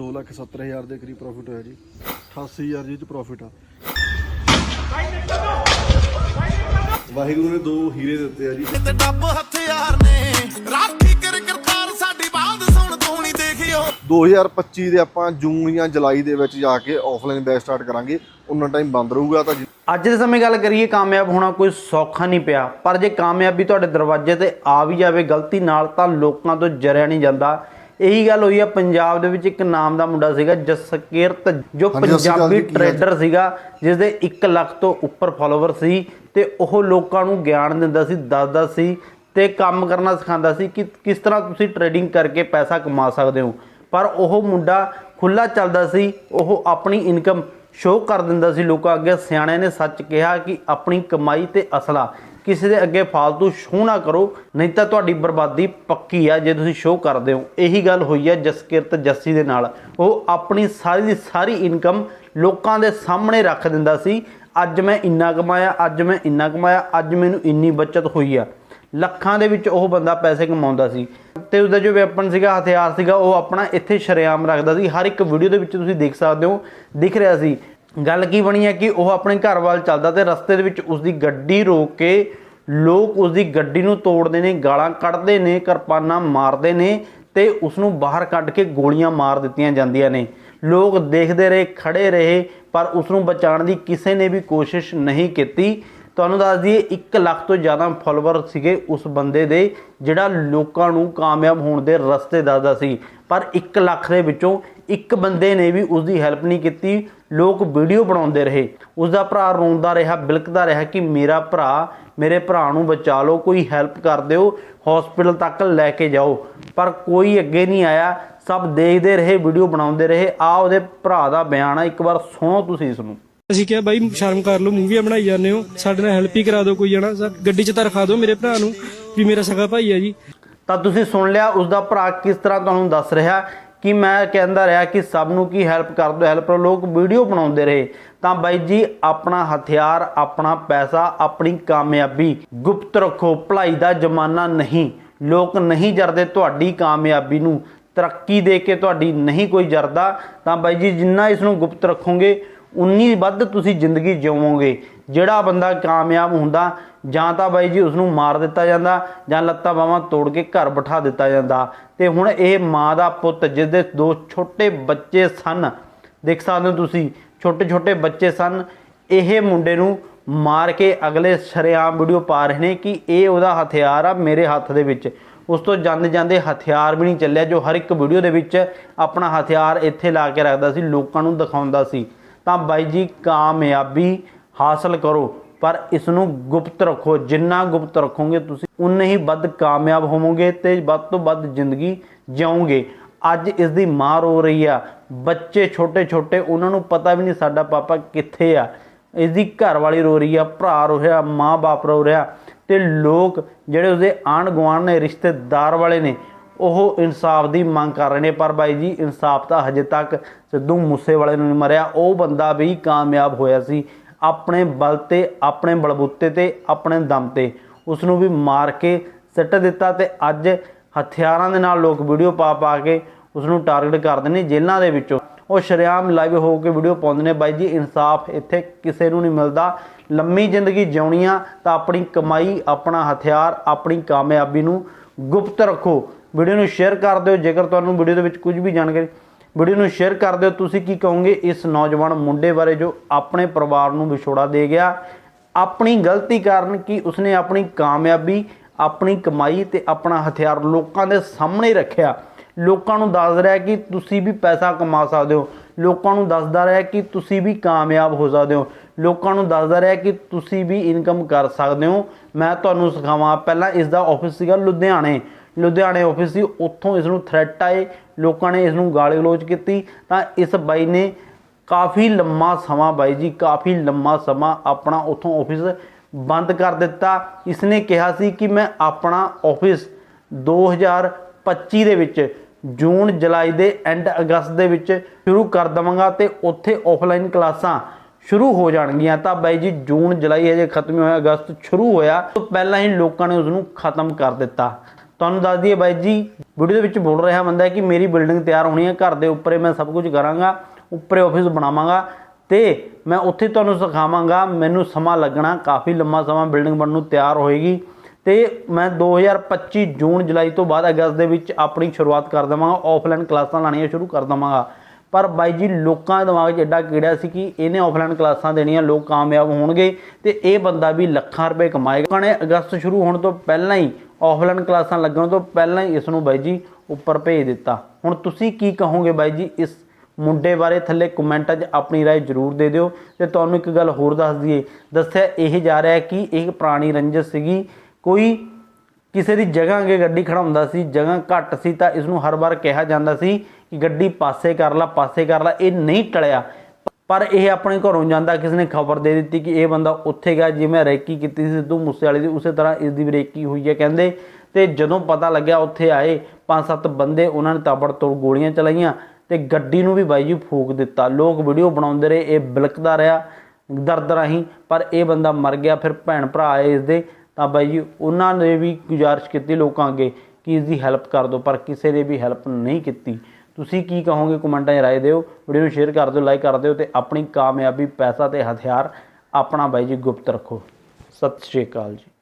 270000 ਦੇ ਕਰੀਬ ਪ੍ਰੋਫਿਟ ਹੋਇਆ ਜੀ। 88000 ਜੀ ਚ ਪ੍ਰੋਫਿਟ ਆ। ਵਾਹਿਗੁਰੂ ਨੇ ਦੋ ਹੀਰੇ ਦਿੱਤੇ ਆ ਜੀ। ਤੇ ਡੱਬ ਹਥਿਆਰ ਨੇ। ਰਾਖੀ ਕਰ ਕਰਤਾਰ ਸਾਡੀ ਬਾਤ ਸੁਣ ਤੂੰ ਨਹੀਂ ਦੇਖਿਓ 2025 ਦੇ ਆਪਾਂ ਜੂਨ ਜਾਂ ਜੁਲਾਈ ਦੇ ਵਿੱਚ ਜਾ ਕੇ ਆਫਲਾਈਨ ਬੈਚ ਸਟਾਰਟ ਕਰਾਂਗੇ। ਉਹਨਾਂ ਟਾਈਮ ਬੰਦ ਰਹੂਗਾ ਤਾਂ ਅੱਜ ਦੇ ਸਮੇਂ ਗੱਲ ਕਰੀਏ ਕਾਮਯਾਬ ਹੋਣਾ ਕੋਈ ਸੌਖਾ ਨਹੀਂ ਪਿਆ। ਪਰ ਜੇ ਕਾਮਯਾਬੀ ਤੁਹਾਡੇ ਦਰਵਾਜ਼ੇ ਤੇ ਆ ਵੀ ਜਾਵੇ ਗਲਤੀ ਨਾਲ ਤਾਂ ਲੋਕਾਂ ਤੋਂ ਜਰਿਆ ਨਹੀਂ ਜਾਂਦਾ। ਇਹੀ ਗੱਲ ਹੋਈ ਆ ਪੰਜਾਬ ਦੇ ਵਿੱਚ ਇੱਕ ਨਾਮ ਦਾ ਮੁੰਡਾ ਸੀਗਾ ਜਸਕੀਰਤ ਜੋ ਪੰਜਾਬੀ? ਟ੍ਰੇਡਰ ਸੀਗਾ ਜਿਸ ਦੇ 1 ਲੱਖ ਤੋਂ ਉੱਪਰ ਫਾਲੋਅਰ ਸੀ ਤੇ ਉਹ ਲੋਕਾਂ ਨੂੰ ਗਿਆਨ ਦਿੰਦਾ ਸੀ ਦੱਸਦਾ ਸੀ ਤੇ ਕੰਮ ਕਰਨਾ ਸਿਖਾਉਂਦਾ ਸੀ ਕਿ ਕਿਸ ਤਰ੍ਹਾਂ ਤੁਸੀਂ ਟ੍ਰੇਡਿੰਗ ਕਰਕੇ ਪੈਸਾ ਕਮਾ ਸਕਦੇ ਹੋ ਪਰ ਉਹ ਮੁੰਡਾ ਖੁੱਲਾ ਚੱਲਦਾ ਸੀ ਉਹ ਆਪਣੀ ਇਨਕਮ ਸ਼ੋਅ ਕਰ ਦਿੰਦਾ ਸੀ ਲੋਕਾਂ ਅੱਗੇ ਸਿਆਣਿਆਂ ਨੇ ਸੱਚ ਕਿਹਾ ਕਿ ਆਪਣੀ ਕਮਾਈ ਤੇ ਅਸਲਾ ਕਿਸੇ ਦੇ ਅੱਗੇ ਫਾਲਤੂ ਸ਼ੋਅ ਨਾ ਕਰੋ, ਨਹੀਂ ਤਾਂ ਤੁਹਾਡੀ ਬਰਬਾਦੀ ਪੱਕੀ ਆ ਜੇ ਤੁਸੀਂ ਸ਼ੋਅ ਕਰਦੇ ਹੋ। ਇਹੀ ਗੱਲ ਹੋਈ ਆ ਜਸਕਿਰਤ ਜੱਸੀ ਦੇ ਨਾਲ। ਉਹ ਆਪਣੀ ਸਾਰੀ ਦੀ ਸਾਰੀ ਇਨਕਮ ਲੋਕਾਂ ਦੇ ਸਾਹਮਣੇ ਰੱਖ ਦਿੰਦਾ ਸੀ। ਅੱਜ ਮੈਂ ਇੰਨਾ ਕਮਾਇਆ, ਅੱਜ ਮੈਂ ਇੰਨਾ ਕਮਾਇਆ, ਅੱਜ ਮੈਨੂੰ ਇੰਨੀ ਬਚਤ ਹੋਈ ਆ। ਲੱਖਾਂ ਦੇ ਵਿੱਚ ਉਹ ਬੰਦਾ ਪੈਸੇ ਕਮਾਉਂਦਾ ਸੀ। ਤੇ ਉਹਦਾ ਜੋ ਵੈਪਨ ਸੀਗਾ, ਹਥਿਆਰ ਸੀਗਾ, ਉਹ ਆਪਣਾ ਇੱਥੇ ਸ਼ਰੇਆਮ ਰੱਖਦਾ ਸੀ। ਹਰ ਇੱਕ ਵੀਡੀਓ ਦੇ ਵਿੱਚ ਤੁਸੀਂ ਦੇਖ ਸਕਦੇ ਹੋ, ਦਿਖ ਰਿਹਾ ਸੀ। ਗੱਲ ਕੀ ਬਣੀ ਹੈ ਕਿ ਉਹ ਆਪਣੇ ਘਰ ਵੱਲ ਚੱਲਦਾ ਤੇ ਰਸਤੇ ਦੇ ਵਿੱਚ ਉਸਦੀ ਗੱਡੀ ਰੋਕ ਕੇ ਲੋਕ ਉਸਦੀ ਗੱਡੀ ਨੂੰ ਤੋੜਦੇ ਨੇ, ਗਾਲਾਂ ਕੱਢਦੇ ਨੇ, ਕਿਰਪਾਨਾਂ ਮਾਰਦੇ ਨੇ ਤੇ ਉਸ ਨੂੰ ਬਾਹਰ ਕੱਢ ਕੇ ਗੋਲੀਆਂ ਮਾਰ ਦਿੱਤੀਆਂ ਜਾਂਦੀਆਂ ਨੇ। ਲੋਕ ਦੇਖਦੇ ਰਹੇ, ਖੜੇ ਰਹੇ, ਪਰ ਉਸ ਨੂੰ ਬਚਾਉਣ ਦੀ ਕਿਸੇ ਨੇ ਵੀ ਕੋਸ਼ਿਸ਼ ਨਹੀਂ ਕੀਤੀ। ਤੁਹਾਨੂੰ ਦੱਸ ਦਈਏ 1 ਲੱਖ ਤੋਂ ਜ਼ਿਆਦਾ ਫਾਲੋਅਰ ਸੀਗੇ ਉਸ ਬੰਦੇ ਦੇ, ਜਿਹੜਾ ਲੋਕਾਂ ਨੂੰ ਕਾਮਯਾਬ ਹੋਣ ਦੇ ਰਸਤੇ ਦੱਸਦਾ ਸੀ। ਪਰ 1 ਲੱਖ ਦੇ ਵਿੱਚੋਂ ਇੱਕ ਬੰਦੇ ਨੇ ਵੀ ਉਸ ਦੀ ਹੈਲਪ ਨਹੀਂ ਕੀਤੀ। ਲੋਕ ਵੀਡੀਓ ਬਣਾਉਂਦੇ ਰਹੇ। ਉਸ ਦਾ ਭਰਾ ਰੋਂਦਾ ਰਿਹਾ, ਬਿਲਕਦਾ ਰਿਹਾ ਕਿ ਮੇਰਾ ਭਰਾ, ਮੇਰੇ ਭਰਾ ਨੂੰ ਬਚਾ ਲਓ, ਕੋਈ ਹੈਲਪ ਕਰ ਦਿਓ ਹਸਪੀਟਲ ਤੱਕ ਲੈ ਕੇ ਜਾਓ। ਪਰ ਕੋਈ ਅੱਗੇ ਨਹੀਂ ਆਇਆ। ਸਭ ਦੇਖਦੇ ਰਹੇ, ਵੀਡੀਓ ਬਣਾਉਂਦੇ ਰਹੇ। ਆ ਉਹਦੇ ਭਰਾ ਦਾ ਬਿਆਨ ਆ। ਇੱਕ ਵਾਰ ਸੁਣੋ ਤੁਸੀਂ ਇਸ ਨੂੰ। ਅਸੀਂ ਕਿਹਾ, ਬਾਈ, ਸ਼ਰਮ ਕਰ ਲਓ, ਮੂਵੀਆਂ ਬਣਾਈ ਜਾਂਦੇ ਹੋ। ਸਾਡੇ ਨਾਲ ਹੈਲਪ ਹੀ ਕਰਾ ਦਿਓ ਕੋਈ ਜਣਾ। ਸਰ ਗੱਡੀ 'ਚ ਤਾਂ ਰਖਾ ਦਿਓ ਮੇਰੇ ਭਰਾ ਨੂੰ ਵੀ ਮੇਰਾ ਸਗਾ ਭਾਈ ਹੈ ਜੀ। ਤਾਂ ਤੁਸੀਂ ਸੁਣ ਲਿਆ ਉਸ ਦਾ ਭਰਾ ਕਿਸ ਤਰ੍ਹਾਂ ਤੁਹਾਨੂੰ ਦੱਸ ਰਿਹਾ ਕਿ ਮੈਂ ਕਹਿੰਦਾ ਰਿਹਾ ਕਿ ਸਭ ਨੂੰ ਕੀ ਹੈਲਪ ਕਰ ਦਿਓ ਹੈਲਪ ਲੋਕ ਵੀਡੀਓ ਬਣਾਉਂਦੇ ਰਹੇ। ਤਾਂ ਬਾਈ ਜੀ, ਆਪਣਾ ਹਥਿਆਰ, ਆਪਣਾ ਪੈਸਾ, ਆਪਣੀ ਕਾਮਯਾਬੀ। ਗੁਪਤ ਰੱਖੋ, ਭਲਾਈ ਦਾ ਜ਼ਮਾਨਾ ਨਹੀਂ। ਲੋਕ ਨਹੀਂ ਜਰਦੇ ਤੁਹਾਡੀ ਕਾਮਯਾਬੀ ਨੂੰ। ਤਰੱਕੀ ਦੇ ਕੇ ਤੁਹਾਡੀ ਨਹੀਂ ਕੋਈ ਜਰਦਾ। ਤਾਂ ਬਾਈ ਜੀ, ਜਿੰਨਾ ਇਸ ਨੂੰ ਗੁਪਤ ਰੱਖੋਗੇ ਉਨੀ ਵੱਧ ਤੁਸੀਂ ਜ਼ਿੰਦਗੀ ਜਿਉਵੋਗੇ ਜਿਹੜਾ ਬੰਦਾ ਕਾਮਯਾਬ ਹੁੰਦਾ, ਜਾਂ ਤਾਂ ਬਾਈ ਜੀ ਉਸ ਨੂੰ ਮਾਰ ਦਿੱਤਾ ਜਾਂਦਾ, ਜਾਂ ਲੱਤਾਂ ਬਾਹਾਂ ਤੋੜ ਕੇ ਘਰ ਬਿਠਾ ਦਿੱਤਾ ਜਾਂਦਾ। ਤੇ ਹੁਣ ਇਹ ਮਾਂ ਦਾ ਪੁੱਤ ਜਿਸ ਦੇ ਦੋ ਛੋਟੇ ਬੱਚੇ ਸਨ, ਦੇਖ ਸਕਦੇ ਹੋ ਤੁਸੀਂ, ਛੋਟੇ ਛੋਟੇ ਬੱਚੇ ਸਨ, ਇਹ ਮੁੰਡੇ ਨੂੰ ਮਾਰ ਕੇ ਅਗਲੇ ਸ਼ਰੇਆਮ ਵੀਡੀਓ ਪਾ ਰਹੇ ਨੇ ਕਿ ਇਹ ਉਹਦਾ ਹਥਿਆਰ ਆ ਮੇਰੇ ਹੱਥ ਦੇ ਵਿੱਚ। ਉਸ ਤੋਂ ਜਾਂਦੇ ਜਾਂਦੇ ਹਥਿਆਰ ਵੀ ਨਹੀਂ ਚੱਲਿਆ, ਜੋ ਹਰ ਇੱਕ ਵੀਡੀਓ ਦੇ ਵਿੱਚ ਆਪਣਾ ਹਥਿਆਰ ਇੱਥੇ ਲਾ ਕੇ ਰੱਖਦਾ ਸੀ, ਲੋਕਾਂ ਨੂੰ ਦਿਖਾਉਂਦਾ ਸੀ। ਤਾਂ ਬਾਈ ਜੀ ਕਾਮਯਾਬੀ ਹਾਸਲ ਕਰੋ। ਪਰ ਇਸ ਨੂੰ ਗੁਪਤ ਰੱਖੋ। ਜਿੰਨਾ ਗੁਪਤ ਰੱਖੋਗੇ ਤੁਸੀਂ, ਉਨੇ ਹੀ ਵੱਧ ਕਾਮਯਾਬ ਹੋਵੋਗੇ ਤੇ ਵੱਧ ਤੋਂ ਵੱਧ ਜ਼ਿੰਦਗੀ ਜਿਉਓਗੇ ਅੱਜ ਇਸ ਦੀ ਮਾਂ ਰੋ ਰਹੀ ਆ। ਬੱਚੇ ਛੋਟੇ ਛੋਟੇ ਉਹਨਾਂ ਨੂੰ ਪਤਾ ਵੀ ਨਹੀਂ ਸਾਡਾ ਪਾਪਾ ਕਿੱਥੇ ਆ। ਇਸ ਦੀ ਘਰ ਵਾਲੀ ਰੋ ਰਹੀ ਆ, ਭਰਾ ਰੋ ਰਿਹਾ, ਮਾਂ-ਬਾਪ ਰੋ ਰਿਹਾ ਤੇ ਲੋਕ ਜਿਹੜੇ ਉਸਦੇ ਆਂਢ ਗੁਆਂਢ ਨੇ, ਰਿਸ਼ਤੇਦਾਰ ਵਾਲੇ ਨੇ ਉਹ ਇਨਸਾਫ ਦੀ ਮੰਗ ਕਰ ਰਹੇ ਨੇ, ਪਰ ਬਾਈ ਜੀ ਇਨਸਾਫ ਤਾਂ ਹਜੇ ਤੱਕ ਸਿੱਧੂ ਮੂਸੇਵਾਲੇ ਨੂੰ ਨਹੀਂ ਮਰਿਆ। ਉਹ ਬੰਦਾ ਵੀ ਕਾਮਯਾਬ ਹੋਇਆ ਸੀ ਆਪਣੇ ਬਲ ਤੇ, ਆਪਣੇ ਬਲਬੂਤੇ ਤੇ, ਆਪਣੇ ਦਮ ਤੇ। ਉਸ ਨੂੰ ਵੀ ਮਾਰ ਕੇ ਸਿੱਟ ਦਿੱਤਾ ਤੇ ਅੱਜ ਹਥਿਆਰਾਂ ਦੇ ਨਾਲ ਲੋਕ ਵੀਡੀਓ ਪਾ ਪਾ ਕੇ ਉਸ ਨੂੰ ਟਾਰਗੇਟ ਕਰਦੇ ਨੇ ਜੇਲ੍ਹਾਂ ਦੇ ਵਿੱਚੋਂ। ਉਹ ਸ਼ਰੇਆਮ ਲਾਈਵ ਹੋ ਕੇ ਵੀਡੀਓ ਪਾਉਂਦੇ ਨੇ, ਬਾਈ ਜੀ ਇਨਸਾਫ ਇੱਥੇ ਕਿਸੇ ਨੂੰ ਨਹੀਂ ਮਿਲਦਾ। ਲੰਮੀ ਜ਼ਿੰਦਗੀ ਜਿਉਣੀ ਆ ਤਾਂ ਆਪਣੀ ਕਮਾਈ, ਆਪਣਾ ਹਥਿਆਰ, ਆਪਣੀ ਕਾਮਯਾਬੀ ਨੂੰ ਗੁਪਤ ਰੱਖੋ। ਵੀਡੀਓ ਨੂੰ ਸ਼ੇਅਰ ਕਰ ਦਿਓ, ਜੇਕਰ ਤੁਹਾਨੂੰ ਵੀਡੀਓ ਦੇ ਵਿੱਚ ਕੁਝ ਵੀ ਜਾਣਕਾਰੀ ਵੀਡੀਓ ਨੂੰ ਸ਼ੇਅਰ ਕਰ ਦਿਓ, ਤੁਸੀਂ ਕੀ ਕਹੋਗੇ ਇਸ ਨੌਜਵਾਨ ਮੁੰਡੇ ਬਾਰੇ ਜੋ ਆਪਣੇ ਪਰਿਵਾਰ ਨੂੰ ਵਿਛੋੜਾ ਦੇ ਗਿਆ? ਆਪਣੀ ਗਲਤੀ ਕਾਰਨ ਕਿ ਉਸਨੇ ਆਪਣੀ ਕਾਮਯਾਬੀ, ਆਪਣੀ ਕਮਾਈ ਤੇ ਆਪਣਾ ਹਥਿਆਰ ਲੋਕਾਂ ਦੇ ਸਾਹਮਣੇ ਰੱਖਿਆ? ਲੋਕਾਂ ਨੂੰ ਦੱਸ ਰਿਹਾ ਕਿ ਤੁਸੀਂ ਵੀ ਪੈਸਾ ਕਮਾ ਸਕਦੇ ਹੋ। ਲੋਕਾਂ ਨੂੰ ਦੱਸਦਾ ਰਿਹਾ ਕਿ ਤੁਸੀਂ ਵੀ ਕਾਮਯਾਬ ਹੋ ਸਕਦੇ ਹੋ। ਲੋਕਾਂ ਨੂੰ ਦੱਸਦਾ ਰਿਹਾ ਕਿ ਤੁਸੀਂ ਵੀ ਇਨਕਮ ਕਰ ਸਕਦੇ ਹੋ। ਮੈਂ ਤੁਹਾਨੂੰ ਸਿਖਾਵਾਂ, ਪਹਿਲਾਂ ਇਸ ਦਾ ਆਫਿਸ ਸੀਗਾ ਲੁਧਿਆਣੇ। ਲੁਧਿਆਣੇ ਆਫਿਸ ਸੀ ਉੱਥੋਂ ਇਸ ਨੂੰ ਥ੍ਰੈਟ ਆਏ, ਲੋਕਾਂ ਨੇ ਇਸ ਨੂੰ ਗਾਲੀ ਗਲੋਚ ਕੀਤੀ। ਤਾਂ ਇਸ ਬਾਈ ਨੇ ਕਾਫੀ ਲੰਮਾ ਸਮਾਂ ਬਾਈ ਜੀ, ਕਾਫੀ ਲੰਮਾ ਸਮਾਂ ਆਪਣਾ ਉੱਥੋਂ ਆਫਿਸ ਬੰਦ ਕਰ ਦਿੱਤਾ। ਇਸਨੇ ਕਿਹਾ ਸੀ ਕਿ ਮੈਂ ਆਪਣਾ ਆਫਿਸ 2025 ਦੇ ਵਿੱਚ, ਜੂਨ, ਜੁਲਾਈ ਦੇ ਐਂਡ ਅਗਸਤ ਦੇ ਵਿੱਚ ਸ਼ੁਰੂ ਕਰ ਦਵਾਂਗਾ ਤੇ ਉੱਥੇ ਆਫਲਾਈਨ ਕਲਾਸਾਂ ਸ਼ੁਰੂ ਹੋ ਜਾਣਗੀਆਂ। ਤਾਂ ਬਾਈ ਜੀ, ਜੂਨ, ਜੁਲਾਈ ਹਜੇ ਖਤਮ ਹੋਇਆ, ਅਗਸਤ ਸ਼ੁਰੂ ਹੋਇਆ। ਤੋਂ ਪਹਿਲਾਂ ਹੀ ਲੋਕਾਂ ਨੇ ਉਸ ਨੂੰ ਖਤਮ ਕਰ ਦਿੱਤਾ। ਤੁਹਾਨੂੰ ਦੱਸ ਦਈਏ ਬਾਈ ਜੀ ਵੀਡੀਓ ਦੇ ਵਿੱਚ ਬੋਲ ਰਿਹਾ ਬੰਦਾ ਕਿ ਮੇਰੀ ਬਿਲਡਿੰਗ ਤਿਆਰ ਹੋਣੀ ਹੈ, ਘਰ ਦੇ ਉੱਪਰੇ ਮੈਂ ਸਭ ਕੁਝ ਕਰਾਂਗਾ, ਉੱਪਰੇ ਆਫਿਸ ਬਣਾਵਾਂਗਾ ਤੇ ਮੈਂ ਉੱਥੇ ਤੁਹਾਨੂੰ ਸਿਖਾਵਾਂਗਾ, ਮੈਨੂੰ ਸਮਾਂ ਲੱਗਣਾ, ਕਾਫੀ ਲੰਮਾ ਸਮਾਂ ਬਿਲਡਿੰਗ ਬਣਨ ਨੂੰ ਤਿਆਰ ਹੋਏਗੀ ਤੇ ਮੈਂ 2025 ਜੂਨ ਜੁਲਾਈ ਤੋਂ ਬਾਅਦ ਅਗਸਤ ਦੇ ਵਿੱਚ ਆਪਣੀ ਸ਼ੁਰੂਆਤ ਕਰ ਦੇਵਾਂਗਾ ਆਫਲਾਈਨ ਕਲਾਸਾਂ ਲਾਣੀਆਂ ਸ਼ੁਰੂ ਕਰ ਦੇਵਾਂਗਾ। ਪਰ ਬਾਈ ਜੀ, ਲੋਕਾਂ ਦੇ ਦਿਮਾਗ 'ਚ ਐਡਾ ਕੀੜਾ ਸੀ ਕਿ ਇਹਨੇ ਆਫਲਾਈਨ ਕਲਾਸਾਂ ਦੇਣੀਆਂ, ਲੋਕ ਕਾਮਯਾਬ ਹੋਣਗੇ ਤੇ ਇਹ ਬੰਦਾ ਵੀ ਲੱਖਾਂ ਰੁਪਏ ਕਮਾਏਗਾ। ਲੋਕਾਂ ਨੇ ਅਗਸਤ ਸ਼ੁਰੂ ਹੋਣ ਤੋਂ ਪਹਿਲਾਂ ਹੀ ਆਫਲਾਈਨ ਕਲਾਸਾਂ ਲੱਗਣ ਤੋਂ ਪਹਿਲਾਂ ਹੀ ਇਸ ਨੂੰ ਬਾਈ ਜੀ ਉੱਪਰ ਭੇਜ ਦਿੱਤਾ ਹੁਣ ਤੁਸੀਂ ਕੀ ਕਹੋਗੇ ਬਾਈ ਜੀ ਇਸ ਮੁੰਡੇ ਬਾਰੇ ਥੱਲੇ ਕਮੈਂਟਾਂ 'ਚ ਆਪਣੀ رائے ਜ਼ਰੂਰ ਦੇ ਦਿਓ ਤੇ ਤੁਹਾਨੂੰ ਇੱਕ ਗੱਲ ਹੋਰ ਦੱਸ ਦਈਏ ਦੱਸਿਆ ਇਹ ਜਾ ਰਿਹਾ ਹੈ ਕਿ ਇਹ ਪੁਰਾਣੀ ਰੰਜਸ ਸੀਗੀ ਕੋਈ ਕਿਸੇ ਦੀ ਜਗ੍ਹਾ ਅੱਗੇ ਗੱਡੀ ਖੜਾਉਂਦਾ ਸੀ ਜਗ੍ਹਾ ਘੱਟ ਸੀ ਤਾਂ ਇਸ ਨੂੰ ਹਰ ਵਾਰ ਕਿਹਾ ਜਾਂਦਾ ਸੀ ਕਿ ਗੱਡੀ ਪਾਸੇ ਕਰ ਲਾ ਪਾਸੇ ਕਰ ਲਾ ਇਹ ਨਹੀਂ ਟਲਿਆ ਪਰ ਇਹ ਆਪਣੇ ਘਰੋਂ ਜਾਂਦਾ, ਕਿਸੇ ਨੇ ਖਬਰ ਦੇ ਦਿੱਤੀ ਕਿ ਇਹ ਬੰਦਾ ਉੱਥੇ ਗਿਆ ਜਿਵੇਂ ਰੇਕੀ ਕੀਤੀ ਸੀ ਸਿੱਧੂ ਮੂਸੇਵਾਲੇ ਦੀ, ਉਸੇ ਤਰ੍ਹਾਂ ਇਸ ਦੀ ਵੀ ਰੇਕੀ ਹੋਈ ਹੈ ਕਹਿੰਦੇ। ਤੇ ਜਦੋਂ ਪਤਾ ਲੱਗਿਆ ਉੱਥੇ ਆਏ ਪੰਜ ਸੱਤ ਬੰਦੇ ਉਹਨਾਂ ਨੇ ਤਾਬੜ ਤੋੜ ਗੋਲੀਆਂ ਚਲਾਈਆਂ ਤੇ ਗੱਡੀ ਨੂੰ ਵੀ ਬਾਈ ਜੀ ਫੂਕ ਦਿੱਤਾ। ਲੋਕ ਵੀਡੀਓ ਬਣਾਉਂਦੇ ਰਹੇ, ਇਹ ਬਿਲਕਦਾ ਰਿਹਾ ਦਰਦ ਰਾਹੀਂ, ਪਰ ਇਹ ਬੰਦਾ ਮਰ ਗਿਆ, ਫਿਰ ਭੈਣ ਭਰਾ ਆਏ ਇਸ ਦੇ। ਤਾਂ ਬਾਈ ਜੀ ਉਹਨਾਂ ਨੇ ਵੀ ਗੁਜ਼ਾਰਿਸ਼ ਕੀਤੀ ਲੋਕਾਂ ਅੱਗੇ ਕਿ ਇਸ ਦੀ ਹੈਲਪ ਕਰ ਦਿਓ, ਪਰ ਕਿਸੇ ਨੇ ਵੀ ਹੈਲਪ ਨਹੀਂ ਕੀਤੀ। ਤੁਸੀਂ ਕੀ ਕਹੋਗੇ ਕਮੈਂਟਾਂ 'ਚ ਰਾਏ ਦਿਓ, ਵੀਡੀਓ ਨੂੰ ਸ਼ੇਅਰ ਕਰ ਦਿਓ ਲਾਈਕ ਕਰ ਦਿਓ ਤੇ ਆਪਣੀ ਕਾਮਯਾਬੀ, ਪੈਸਾ ਤੇ ਹਥਿਆਰ ਆਪਣਾ ਬਾਈ ਜੀ ਗੁਪਤ ਰੱਖੋ। ਸਤਿ ਸ਼੍ਰੀ ਅਕਾਲ ਜੀ।